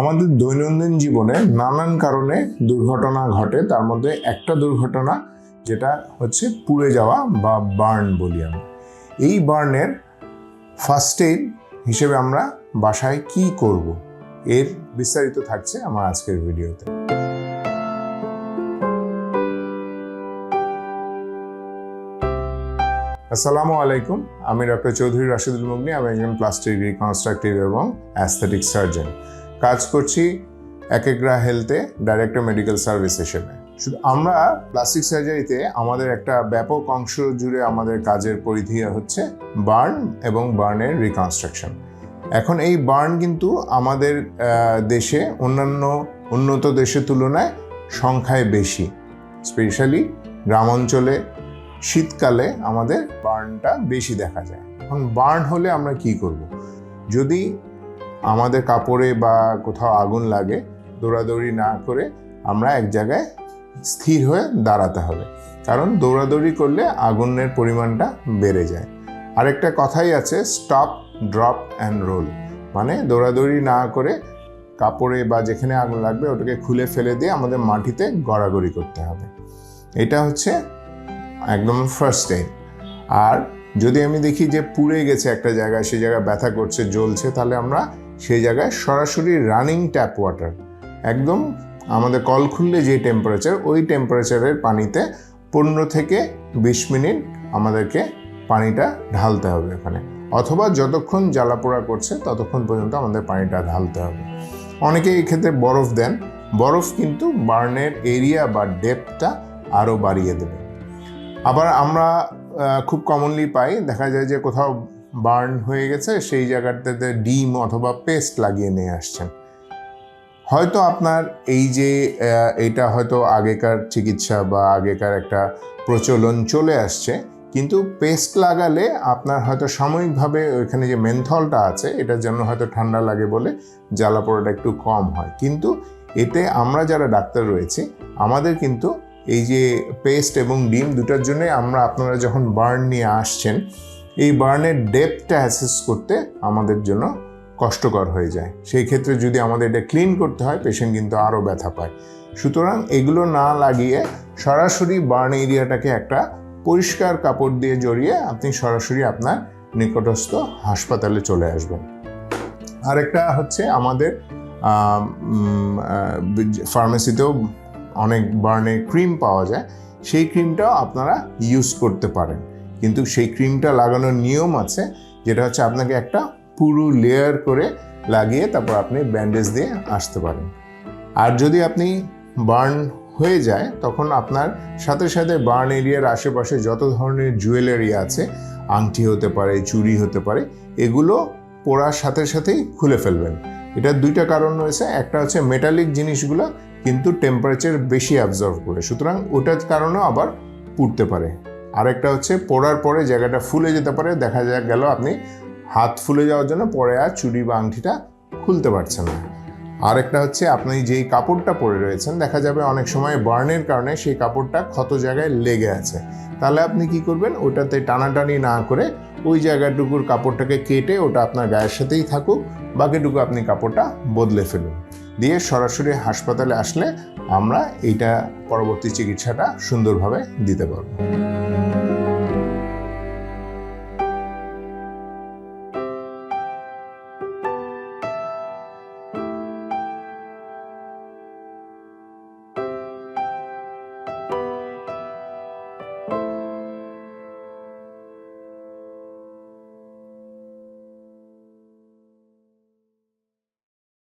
আমাদের দৈনন্দিন জীবনে নানান কারণে দুর্ঘটনা ঘটে, তার মধ্যে একটা দুর্ঘটনা যেটা হচ্ছে পুড়ে যাওয়া বা বার্ন বলি আমরা। এই বার্নের ফার্স্ট এইড হিসেবে আমরা বাসায় কি করব এর বিস্তারিত থাকছে আমার আজকের ভিডিওতে। আসসালামু আলাইকুম, আমি ডক্টর চৌধুরী রাশিদুল মুগনি, আমি একজন প্লাস্টিক রিকনস্ট্রাকটিভ এবং অ্যাস্থেটিক সার্জন কাজ করছি একেগ্রা হেলথে ডাইরেক্টর মেডিকেল সার্ভিস হিসেবে শুধু আমরা প্লাস্টিক সার্জারিতে আমাদের একটা ব্যাপক অংশ জুড়ে আমাদের কাজের পরিধি হচ্ছে বার্ন এবং বার্নের রিকনস্ট্রাকশন এখন এই বার্ন কিন্তু আমাদের দেশে অন্যান্য উন্নত দেশের তুলনায় সংখ্যায় বেশি। স্পেশালি গ্রাম অঞ্চলে শীতকালে আমাদের বার্নটা বেশি দেখা যায়। এখন বার্ন হলে আমরা কি করব? যদি আমাদের কাপড়ে বা কোথাও আগুন লাগে, দৌড়াদৌড়ি না করে আমরা এক জায়গায় স্থির হয়ে দাঁড়াতে হবে। কারণ দৌড়াদৌড়ি করলে আগুনের পরিমাণটা বেড়ে যায়। আরেকটা কথাই আছে স্টপ ড্রপ অ্যান্ড রোল মানে দৌড়াদৌড়ি না করে কাপড়ে বা যেখানে আগুন লাগবে ওটাকে খুলে ফেলে দিয়ে আমাদের মাটিতে গড়াগড়ি করতে হবে। এটা হচ্ছে একদম ফার্স্ট টাইম আর যদি আমি দেখি যে পুড়ে গেছে একটা জায়গায়, সেই জায়গায় ব্যথা করছে, জ্বলছে, তাহলে আমরা সেই জায়গায় সরাসরি রানিং ট্যাপ ওয়াটার একদম আমাদের কল খুললে যে টেম্পারেচার ওই টেম্পারেচারের পানিতে পনেরো থেকে বিশ মিনিট আমাদেরকে পানিটা ঢালতে হবে ওখানে অথবা যতক্ষণ জ্বালাপোড়া করছে ততক্ষণ পর্যন্ত আমাদের পানিটা ঢালতে হবে। অনেকে এই ক্ষেত্রে বরফ দেন, বরফ কিন্তু বার্নের এরিয়া বা ডেপটা আরও বাড়িয়ে দেবে। আবার আমরা খুব কমনলি পাই। দেখা যায় যে কোথাও বার্ন হয়ে গেছে, সেই জায়গাটাতে ডিম অথবা পেস্ট লাগিয়ে নিয়ে আসছেন। হয়তো আপনার এই যে এটা হয়তো আগেকার চিকিৎসা বা আগেকার একটা প্রচলন চলে আসছে, কিন্তু পেস্ট লাগালে আপনার হয়তো সাময়িকভাবে ওইখানে যে মেনথলটা আছে, এটার জন্য হয়তো ঠান্ডা লাগে বলে জ্বালা পোড়াটা একটু কম হয়। কিন্তু এতে আমরা যারা ডাক্তার রয়েছি, আমাদের কিন্তু এই যে পেস্ট এবং ডিম দুটার জন্যই আমরা আপনারা যখন বার্ন নিয়ে আসছেন, এই বার্নের ডেপটা অ্যাসেস করতে আমাদের জন্য কষ্টকর হয়ে যায়। সেই ক্ষেত্রে যদি আমাদের এটা ক্লিন করতে হয় পেশেন্ট কিন্তু আরও ব্যথা পায়। সুতরাং এগুলো না লাগিয়ে সরাসরি বার্ন এরিয়াটাকে একটা পরিষ্কার কাপড় দিয়ে জড়িয়ে আপনি সরাসরি আপনার নিকটস্থ হাসপাতালে চলে আসবেন। আরেকটা হচ্ছে আমাদের ফার্মেসিতেও অনেক বার্নের ক্রিম পাওয়া যায়, সেই ক্রিমটাও আপনারা ইউজ করতে পারেন। কিন্তু সেই ক্রিমটা লাগানোর নিয়ম আছে, যেটা হচ্ছে আপনাকে একটা পুরো লেয়ার করে লাগিয়ে তারপর আপনি ব্যান্ডেজ দিয়ে আসতে পারেন। আর যদি আপনি বার্ন হয়ে যায়, তখন আপনার সাথে সাথে বার্ন এরিয়ার আশেপাশে যত ধরনের জুয়েলারি আছে, আংটি হতে পারে, চুড়ি হতে পারে, এগুলো পরার সাথে সাথেই খুলে ফেলবেন। এটার দুইটা কারণ রয়েছে, একটা হচ্ছে মেটালিক জিনিসগুলো কিন্তু টেম্পারেচার বেশি অ্যাবজর্ভ করে। সুতরাং ওটার কারণেও আবার পুড়তে পারে। আরেকটা হচ্ছে, পড়ার পরে জায়গাটা ফুলে যেতে পারে। দেখা যায় গেল আপনি হাত ফুলে যাওয়ার জন্য পরে আর চুড়ি বা আংটিটা খুলতে পারছেন না। আরেকটা হচ্ছে, আপনি যেই কাপড়টা পরে রয়েছেন, দেখা যাবে অনেক সময় বার্নের কারণে সেই কাপড়টা ক্ষত জায়গায় লেগে আছে। তাহলে আপনি কি করবেন? ওটাতে টানাটানি না করে ওই জায়গাটুকুর কাপড়টাকে কেটে ওটা আপনার গায়ের সাথেই থাকুক। বাকিটুকু আপনি কাপড়টা বদলে ফেলুন। দিয়ে সরাসরি হাসপাতালে আসলে আমরা এইটা পরবর্তী চিকিৎসাটা সুন্দরভাবে দিতে পারব।